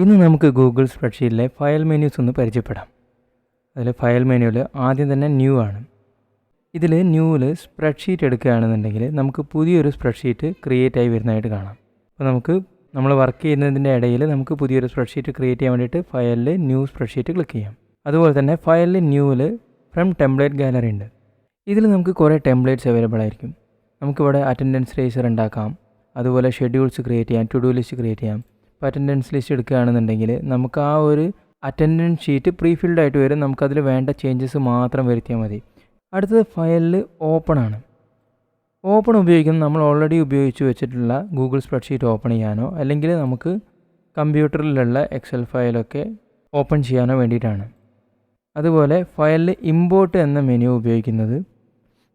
ഇന്ന് നമുക്ക് Google സ്പ്രെഡ്ഷീറ്റിലെ file menus ഒന്ന് പരിചയപ്പെടാം. അതിൽ ഫയൽ മെനുവിൽ ആദ്യം തന്നെ ന്യൂ ആണ്. ഇതിൽ ന്യൂവിൽ സ്പ്രെഡ്ഷീറ്റ് എടുക്കുകയാണെന്നുണ്ടെങ്കിൽ നമുക്ക് പുതിയൊരു സ്പ്രെഡ്ഷീറ്റ് ക്രിയേറ്റ് ആയി വരുന്നതായിട്ട് കാണാം. അപ്പോൾ നമുക്ക് നമ്മൾ വർക്ക് ചെയ്യുന്നതിന്റെ ഇടയിൽ നമുക്ക് പുതിയൊരു സ്പ്രെഡ്ഷീറ്റ് ക്രിയേറ്റ് ചെയ്യാൻ വേണ്ടിയിട്ട് ഫയലിൽ ന്യൂ സ്പ്രെഡ്ഷീറ്റ് ക്ലിക്ക് ചെയ്യാം. അതുപോലെ തന്നെ ഫയലിൽ ന്യൂവിൽ ഫ്രം ടെംപ്ലേറ്റ് ഗാലറി ഉണ്ട്. ഇതിൽ നമുക്ക് കുറേ ടെംപ്ലേറ്റ്സ് അവൈലബിൾ ആയിരിക്കും. നമുക്കിവിടെ അറ്റൻഡൻസ് രേസർ ഉണ്ടാക്കാം. അതുപോലെ ഷെഡ്യൂൾസ് ക്രിയേറ്റ് ചെയ്യാം ടു ഡു ലിസ്റ്റ് ക്രിയേറ്റ് ചെയ്യാം. ഇപ്പോൾ അറ്റൻഡൻസ് ലിസ്റ്റ് എടുക്കുകയാണെന്നുണ്ടെങ്കിൽ നമുക്ക് ആ ഒരു അറ്റൻഡൻസ് ഷീറ്റ് പ്രീഫിൽഡ് ആയിട്ട് വരും. നമുക്കതിൽ വേണ്ട ചേഞ്ചസ് മാത്രം വരുത്തിയാൽ മതി. അടുത്തത് ഫയലിൽ ഓപ്പൺ ആണ്. ഓപ്പൺ ഉപയോഗിക്കുന്നത് നമ്മൾ ഓൾറെഡി ഉപയോഗിച്ച് വെച്ചിട്ടുള്ള ഗൂഗിൾ സ്പ്രെഡ്ഷീറ്റ് ഓപ്പൺ ചെയ്യാനോ അല്ലെങ്കിൽ നമുക്ക് കമ്പ്യൂട്ടറിലുള്ള എക്സൽ ഫയലൊക്കെ ഓപ്പൺ ചെയ്യാനോ വേണ്ടിയിട്ടാണ്. അതുപോലെ ഫയലിൽ ഇമ്പോർട്ട് എന്ന മെനു ഉപയോഗിക്കുന്നത്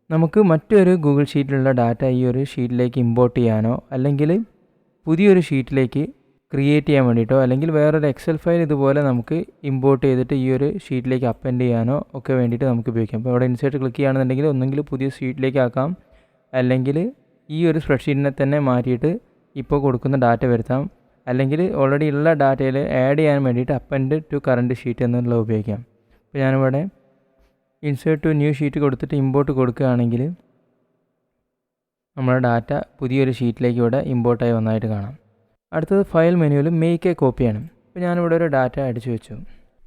നമുക്ക് മറ്റൊരു ഗൂഗിൾ ഷീറ്റിലുള്ള ഡാറ്റ ഈ ഒരു ഷീറ്റിലേക്ക് ഇമ്പോർട്ട് ചെയ്യാനോ അല്ലെങ്കിൽ പുതിയൊരു ഷീറ്റിലേക്ക് ക്രിയേറ്റ് ചെയ്യാൻ വേണ്ടിയിട്ടോ അല്ലെങ്കിൽ വേറൊരു എക്സൽ ഫയൽ ഇതുപോലെ നമുക്ക് ഇമ്പോർട്ട് ചെയ്തിട്ട് ഈ ഒരു ഷീറ്റിലേക്ക് അപ്പൻഡ് ചെയ്യാനോ ഒക്കെ വേണ്ടിയിട്ട് നമുക്ക് ഉപയോഗിക്കാം. അപ്പോൾ അവിടെ ഇൻസേർട്ട് ക്ലിക്ക് ചെയ്യുകയാണെന്നുണ്ടെങ്കിൽ ഒന്നെങ്കിൽ പുതിയ ഷീറ്റിലേക്ക് ആക്കാം. അല്ലെങ്കിൽ ഈ ഒരു സ്പ്രെഡ്ഷീറ്റിനെ തന്നെ മാറ്റിയിട്ട് ഇപ്പോൾ കൊടുക്കുന്ന ഡാറ്റ വരുത്താം. അല്ലെങ്കിൽ ഓൾറെഡി ഉള്ള ഡാറ്റയിൽ ആഡ് ചെയ്യാൻ വേണ്ടിയിട്ട് അപ്പൻഡ് ടു കറണ്ട് ഷീറ്റ് എന്നുള്ളത് ഉപയോഗിക്കാം. അപ്പോൾ ഞാനിവിടെ ഇൻസേർട്ട് ടു ന്യൂ ഷീറ്റ് കൊടുത്തിട്ട് ഇമ്പോർട്ട് കൊടുക്കുകയാണെങ്കിൽ നമ്മുടെ ഡാറ്റ പുതിയൊരു ഷീറ്റിലേക്ക് ഇവിടെ ഇമ്പോർട്ടായി വന്നതായിട്ട് കാണാം. അടുത്തത് ഫയൽ മെനുവിൽ മേക്ക് എ കോപ്പിയാണ് ഇപ്പോൾ ഞാനിവിടെ ഒരു ഡാറ്റ അടിച്ചു വെച്ചു.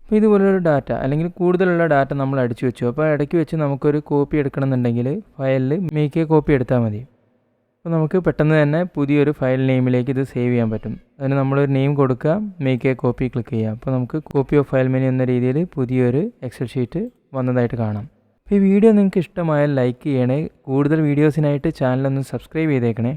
അപ്പോൾ ഇതുപോലൊരു ഡാറ്റ അല്ലെങ്കിൽ കൂടുതലുള്ള ഡാറ്റ നമ്മൾ അടിച്ചു വെച്ചു. അപ്പോൾ ഇടയ്ക്ക് വെച്ച് നമുക്കൊരു കോപ്പി എടുക്കണമെന്നുണ്ടെങ്കിൽ ഫയലിൽ മേക്ക് എ കോപ്പി എടുത്താൽ മതി. അപ്പോൾ നമുക്ക് പെട്ടെന്ന് തന്നെ പുതിയൊരു ഫയൽ നെയിമിലേക്ക് ഇത് സേവ് ചെയ്യാൻ പറ്റും. അതിന് നമ്മളൊരു നെയിം കൊടുക്കുക മേക്ക് എ കോപ്പി ക്ലിക്ക് ചെയ്യുക. അപ്പോൾ നമുക്ക് കോപ്പി ഓഫ് ഫയൽ മെനു എന്ന രീതിയിൽ പുതിയൊരു എക്സൽ ഷീറ്റ് വന്നതായിട്ട് കാണാം. അപ്പോൾ ഈ വീഡിയോ നിങ്ങൾക്ക് ഇഷ്ടമായാൽ ലൈക്ക് ചെയ്യണേ. കൂടുതൽ വീഡിയോസിനായിട്ട് ചാനലൊന്ന് സബ്സ്ക്രൈബ് ചെയ്തേക്കണേ.